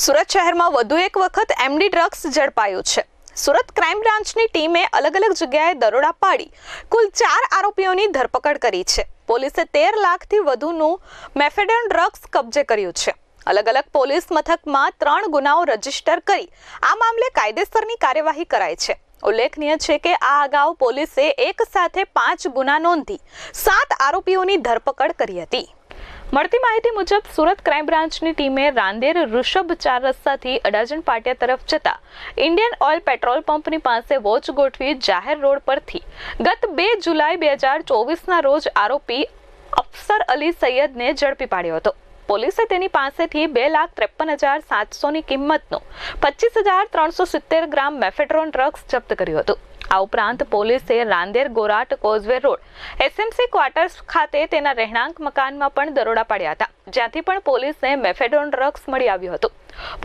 સુરત શહેરમાં વધુ એક વખત એમડી ડ્રગ્સ ઝડપાયું છે. સુરત ક્રાઇમ બ્રાન્ચની ટીમે અલગ અલગ જગ્યાએ દરોડા પાડી. કુલ ચાર આરોપીઓની ધરપકડ કરી છે. પોલીસે તેર લાખથી વધુનું મેફેડન ડ્રગ્સ કબજે કર્યું છે. અલગ અલગ પોલીસ મથકમાં ત્રણ ગુનાઓ રજિસ્ટર કરી આ મામલે કાયદેસરની કાર્યવાહી કરાઈ છે. ઉલ્લેખનીય છે કે આ અગાઉ પોલીસે એક સાથે પાંચ ગુના નોંધી સાત આરોપીઓની ધરપકડ કરી હતી. મળતી માહિતી મુજબ, સુરત ક્રાઇમ બ્રાન્ચની ટીમે રાંદેર ઋષભ ચાર રસ્તાથી અડાજણ પાટિયા તરફ જતા ઇન્ડિયન ઓઇલ પેટ્રોલ પંપની પાસે વોચ ગોઠવી જાહેર રોડ પરથી ગત બે જુલાઈ બે હજાર ચોવીસના રોજ આરોપી અફસર અલી સૈયદને ઝડપી પાડ્યો હતો. પોલીસે તેની પાસેથી બે લાખ ત્રેપન હજાર સાતસોની કિંમતનો પચીસ હજાર ત્રણસો સિત્તેર ગ્રામ મેફેટ્રોન ડ્રગ્સ જપ્ત કર્યું હતું. આ ઉપરાંત પોલીસે Rander Gorat causeway road SMC quarters ખાતે તેના રહેણાંક મકાનમાં પણ દરોડા પાડ્યા હતા, જ્યાંથી પણ પોલીસને મેફેડોન ડ્રગ્સ મળી આવ્યું હતું.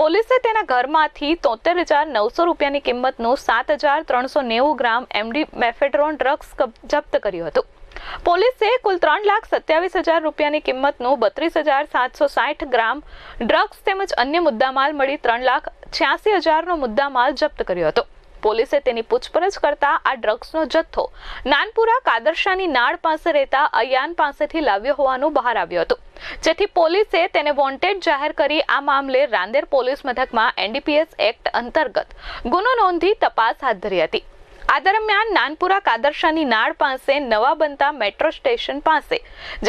પોલીસે તેના ઘરમાંથી તોતેર હજાર નવસો રૂપિયાની કિંમતનું સાત હજાર ત્રણસો નેવું ગ્રામ એમડી મેફેડ્રોન ડ્રગ્સ જપ્ત કર્યું હતું. પોલીસે કુલ ત્રણ લાખ સત્યાવીસ હજાર રૂપિયાની કિંમતનું બત્રીસ હજાર સાતસો સાઠ ગ્રામ ડ્રગ્સ તેમજ અન્ય મુદ્દામાલ મળી ત્રણ લાખ છ્યાસી હજારનો મુદ્દામાલ જપ્ત કર્યો હતો. પોલીસે તેની પૂછપરછ કરતા આ ડ્રગ્સનો જથ્થો નાનપુરા કાદરશાની નાળ પાસે રહેતા અયાન પાસેથી લાવ્યો હોવાનું બહાર આવ્યું હતું. જેથી પોલીસે તેને વોન્ટેડ જાહેર કરી આ મામલે રાંદેર પોલીસ મથકમાં એનડીપીએસ એક્ટ અંતર્ગત ગુનો નોંધી તપાસ હાથ ધરી હતી. આ દરમિયાન નાનપુરા કાદરશાની નાળ પાસે નવા બનતા મેટ્રો સ્ટેશન પાસે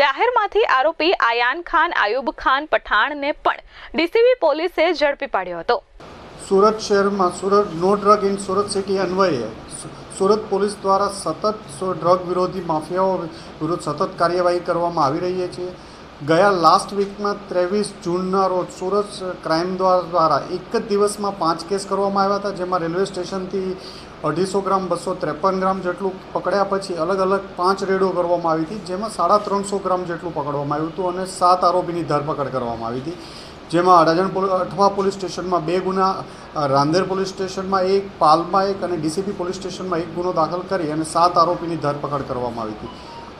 જાહેરમાંથી આરોપી આયાન ખાન, આયુબ ખાન પઠાણને પણ ડીસીબી પોલીસે ઝડપી પાડ્યો હતો. સુરત શહેરમાં Surat, no drug in Surat city અન્વયે સુરત પોલીસ દ્વારા સતત ડ્રગ વિરોધી માફિયાઓ વિરુદ્ધ સતત કાર્યવાહી કરવામાં આવી રહી છે. ગયા લાસ્ટ વીકમાં ત્રેવીસ જૂનના રોજ સુરત ક્રાઇમ દ્વારા એક જ દિવસમાં પાંચ કેસ કરવામાં આવ્યા હતા, જેમાં રેલવે સ્ટેશનથી અઢીસો ગ્રામ, બસો ત્રેપન ગ્રામ જેટલું પકડ્યા પછી અલગ અલગ પાંચ રેડો કરવામાં આવી હતી, જેમાં સાડા ત્રણસો ગ્રામ જેટલું પકડવામાં આવ્યું હતું અને સાત આરોપીની ધરપકડ કરવામાં આવી હતી. જેમાં અડાજણ અઠવા પોલીસ સ્ટેશનમાં બે ગુના રાંદેર પોલીસ સ્ટેશનમાં એક, પાલમાં એક અને ડીસીપી પોલીસ સ્ટેશનમાં એક ગુનો દાખલ કરી અને સાત આરોપીની ધરપકડ કરવામાં આવી હતી.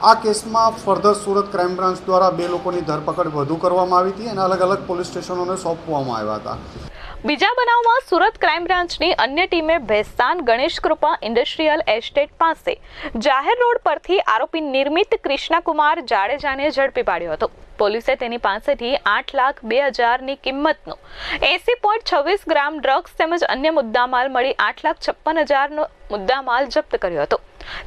આ કેસમાં ફર્ધર સુરત ક્રાઇમ બ્રાન્ચ દ્વારા બે લોકોની ધરપકડ વધુ કરવામાં આવી હતી અને અલગ અલગ પોલીસ સ્ટેશનોને સોંપવામાં આવ્યા હતા. બીજા બનાવમાં સુરત ક્રાઇમ બ્રાન્ચની અન્ય ટીમે ભેસ્તાન ગણેશ કૃપા ઇન્ડસ્ટ્રીયલ એસ્ટેટ પાસે જાહેર રોડ પરથી આરોપી નિર્મિત કૃષ્ણકુમાર જાડેજાને ઝડપી પાડ્યો હતો. પોલીસે તેની પાસેથી આઠ લાખ બે હજારની કિંમતનો એસી પોઈન્ટ છવ્વીસ ગ્રામ ડ્રગ્સ તેમજ અન્ય મુદ્દામાલ મળી આઠ લાખ છપ્પન હજારનો મુદ્દામાલ જપ્ત કર્યો હતો.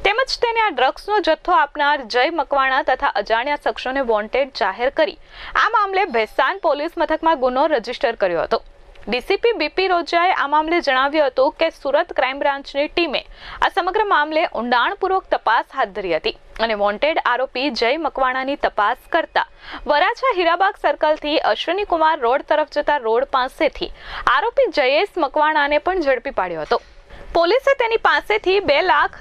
તેમજ તેને આ ડ્રગ્સનો જથ્થો આપનાર જય મકવાણા તથા અજાણ્યા શખ્સોને વોન્ટેડ જાહેર કરી. આ મામલે ભેસાન પોલીસ મથકમાં ગુનો રજિસ્ટર કર્યો હતો. ડીસીપી બીપી રોજાએ આ મામલે જણાવ્યું હતું કે સુરત ક્રાઇમ બ્રાન્ચની ટીમે આ સમગ્ર મામલે ઊંડાણપૂર્વક તપાસ હાથ ધરી હતી અને વોન્ટેડ આરોપી જય મકવાણાની તપાસ કરતા વરાછા હીરાબાગ સર્કલથી અશ્વિની કુમાર રોડ તરફ જતા રોડ પાસેથી આરોપી જયેશ મકવાણાને પણ ઝડપી પાડ્યો હતો. પોલીસે તેની પાસેથી બે લાખ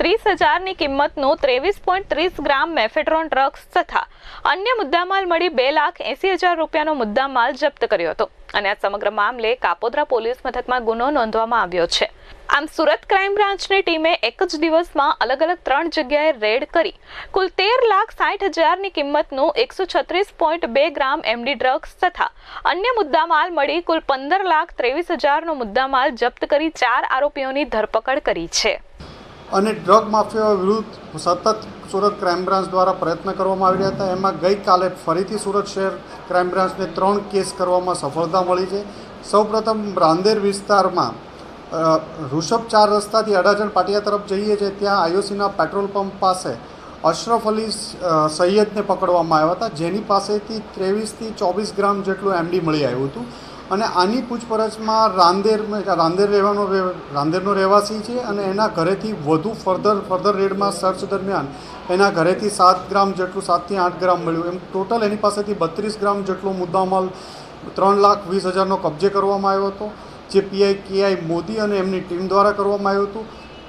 ત્રીસ હજારની કિંમતનું ત્રેવીસ પોઈન્ટ ત્રીસ ગ્રામ મેફેડ્રોન ડ્રગ્સ તથા અન્ય મુદ્દામાલ મળી બે લાખ એંસી હજાર રૂપિયાનો મુદ્દામાલ જપ્ત કર્યો હતો. અને આ સમગ્ર મામલે કાપોદ્રા પોલીસ મથકમાં ગુનો નોંધવામાં આવ્યો છે. આમ સુરત ક્રાઇમ બ્રાન્ચની ટીમે એક જ દિવસમાં અલગ અલગ ત્રણ જગ્યાએ રેડ કરી કુલ તેર લાખ સાઠ હજારની કિંમતનું એકસો છત્રીસ પોઈન્ટ બે ગ્રામ એમડી ડ્રગ્સ તથા અન્ય મુદ્દામાલ મળી કુલ પંદર લાખ ત્રેવીસ હજારનો મુદ્દામાલ જપ્ત કરી ચાર આરોપીઓની ધરપકડ કરી છે. અને ડ્રગ માફિયા વિરુદ્ધ સતત સુરત ક્રાઇમ બ્રાન્ચ દ્વારા પ્રયત્ન કરવામાં આવી રહ્યા હતા. એમાં ગઈકાલે ફરીથી સુરત શહેર ક્રાઇમ બ્રાન્ચને ત્રણ કેસ કરવામાં સફળતા મળી છે. સૌપ્રથમ રાંદેર વિસ્તારમાં ઋષભ ચાર રસ્તાથી અડાજણ પાટિયા તરફ જઈએ છીએ, ત્યાં આઈઓસીના પેટ્રોલ પંપ પાસે અશરફ અલી સૈયદને પકડવામાં આવ્યા હતા. જેની પાસેથી ત્રેવીસથી ચોવીસ ગ્રામ જેટલું એમડી મળી આવ્યું હતું. અને આની પૂછપરછમાં રાંદેર રાંદેર રહેવાનો રહે- રાંદેરનો રહેવાસી છે અને એના ઘરેથી વધુ ફર્ધર ફર્ધર રેડમાં સર્ચ દરમિયાન એના ઘરેથી સાત ગ્રામ જેટલું, સાતથી આઠ ગ્રામ મળ્યું. એમ ટોટલ એની પાસેથી બત્રીસ ગ્રામ જેટલો મુદ્દામાલ ત્રણ લાખ વીસ હજારનો કબજે કરવામાં આવ્યો હતો, જે પીઆઈ, કેઆઈ મોદી અને એમની ટીમ દ્વારા કરવામાં આવ્યું હતું.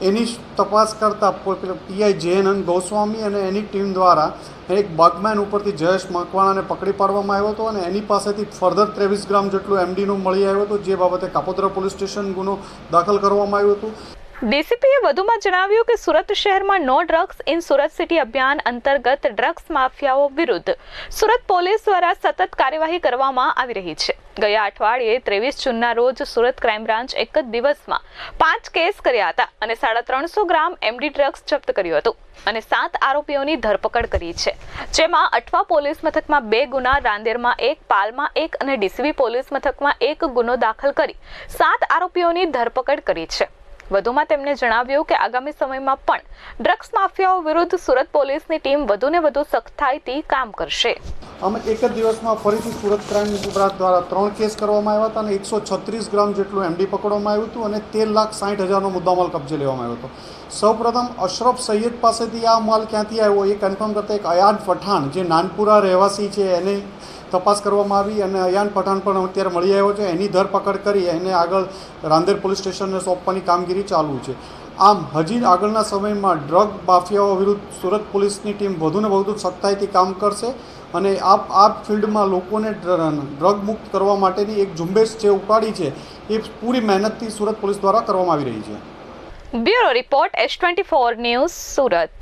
એની તપાસ કરતા પીઆઈ જયનંદ ગોસ્વામી અને એની ટીમ દ્વારા એક બગમેન ઉપરથી જયેશ મકવાણાને પકડી પાડવામાં આવ્યો હતો અને એની પાસેથી ફર્ધર ત્રેવીસ ગ્રામ જેટલું એમડીનું મળી આવ્યું હતું, જે બાબતે કાપોદ્રા પોલીસ સ્ટેશન ગુનો દાખલ કરવામાં આવ્યું હતું. ડીસીપીએ વધુમાં જણાવ્યું કે સુરત શહેરમાં no drugs in Surat city અભિયાન અંતર્ગત ડ્રગ્સ માફિયાઓ વિરુદ્ધ. સુરત પોલીસ દ્વારા સતત કાર્યવાહી કરવામાં આવી રહી છે. ગયા અઠવાડિયે ત્રેવીસ જૂનના રોજ સુરત ક્રાઇમ બ્રાન્ચ એક જ દિવસમાં પાંચ કેસ કર્યા હતા અને સાડા ત્રણસો ગ્રામ એમડી ડ્રગ્સ જપ્ત કર્યું હતું અને સાત આરોપીઓની ધરપકડ કરી છે. જેમાં અઠવા પોલીસ મથકમાં બે ગુના, રાંદેરમાં એક, પાલમાં એક અને ડીસીબી પોલીસ મથકમાં એક ગુનો દાખલ કરી સાત આરોપીઓની ધરપકડ કરી છે. વધુમાં તેમણે જણાવ્યું કે આગામી સમયમાં પણ ડ્રગ્સ માફિયાઓ વિરુદ્ધ સુરત પોલીસની ટીમ વધુને વધુ સખ્તાઈથી કામ કરશે. અમે એક જ દિવસમાં ફરીથી સુરત ક્રાઇમ બ્રાન્ચ દ્વારા ત્રણ કેસ કરવામાં આવ્યા હતા અને એકસો છત્રીસ ગ્રામ જેટલું એમડી પકડવામાં આવ્યું હતું અને તેર લાખ સાઠ હજારનો મુદ્દામાલ કબજે લેવામાં આવ્યો હતો. સૌપ્રથમ અશરફ સૈયદ પાસેથી આ માલ ક્યાંથી આવ્યો એ કન્ફર્મ કરતા એક અયાદ પઠાણ, જે નાનપુરા રહેવાસી છે, એને તપાસ કરવામાં આવી અને અયાન પઠાણ પણ અત્યારે મળી આવ્યો છે. એની ધરપકડ કરી એને આગળ રાંદેર પોલીસ સ્ટેશનને સોંપવાની કામગીરી ચાલુ છે. આમ, હજી આગળના સમયમાં ડ્રગ માફિયાઓ વિરુદ્ધ સુરત પોલીસની ટીમ વધુને વધુ સખ્તાઈથી કામ કરશે અને આ આ ફિલ્ડમાં લોકોને ડ્રગ મુક્ત કરવા માટેની એક ઝુંબેશ જે ઉપાડી છે, એ પૂરી મહેનતથી સુરત પોલીસ દ્વારા કરવામાં આવી રહી છે. Bureau report S twenty four news Surat.